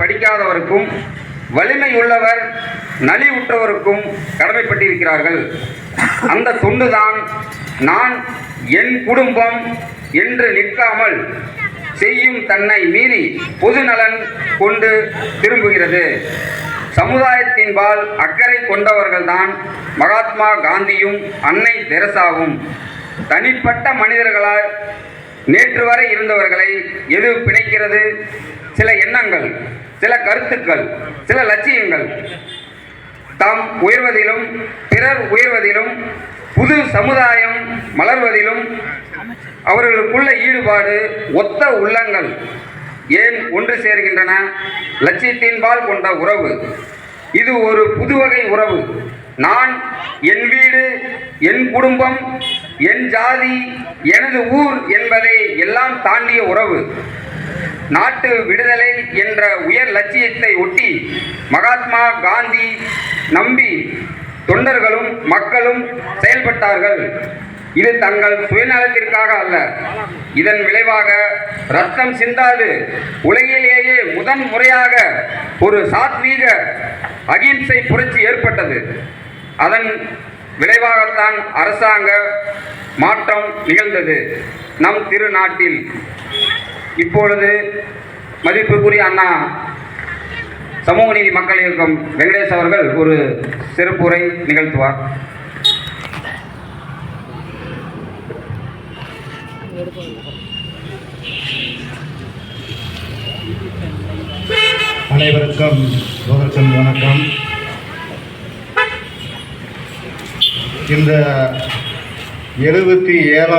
படிக்காதவருக்கும் வலிமை உள்ளவர் நலிவுற்றவருக்கும் கடமைப்பட்டிருக்கிறார்கள். அந்த தொண்டுதான் நான் என் குடும்பம் என்று நிற்காமல் செய்யும் தன்னை மீறி பொது நலன் கொண்டு திரும்புகிறது. சமுதாயத்தின்பால் அக்கறை கொண்டவர்கள்தான் மகாத்மா காந்தியும் அன்னை தெரசாவும். தனிப்பட்ட மனிதர்களால் நேற்று வரை இருந்தவர்களை எது பிணைக்கிறது? சில எண்ணங்கள் சில கருத்துக்கள் சில லட்சியங்கள். தாம் உயர்வதிலும் பிறர் உயர்வதிலும் புது சமுதாயம் மலர்வதிலும் அவர்களுக்குள்ள ஈடுபாடு ஒத்த உள்ளங்கள் ஏன் ஒன்று சேர்கின்றன? லட்சியத்தின்பால் கொண்ட உறவு. இது ஒரு புதுவகை உறவு. நான் என் வீடு என் குடும்பம் என் ஜாதி எனது ஊர் என்பதை எல்லாம் தாண்டிய உறவு. நாட்டு விடுதலை என்ற உயர் லட்சியத்தை ஒட்டி மகாத்மா காந்தி நம்பி தொண்டர்களும் மக்களும் செயல்பட்டார்கள். இது தங்கள் சுயநலத்திற்காக அல்ல. இதன் விளைவாக ரத்தம் சிந்தாது. உலகிலேயே முதன் முறையாக ஒரு சாத்வீக அகிம்சை புரட்சி ஏற்பட்டது. அதன் விளைவாகத்தான் அரசாங்க மாற்றம் நிகழ்ந்தது. நம் திருநாட்டில் இப்பொழுது மதிப்புக்குரிய அண்ணா சமூக நீதி மக்கள் இயக்கம் வெங்கடேஷ் அவர்கள் ஒரு சிறப்புரை நிகழ்த்துவார். அனைவருக்கும் முதற்கண் வணக்கம். இந்த எழுபத்தி ஏழாம்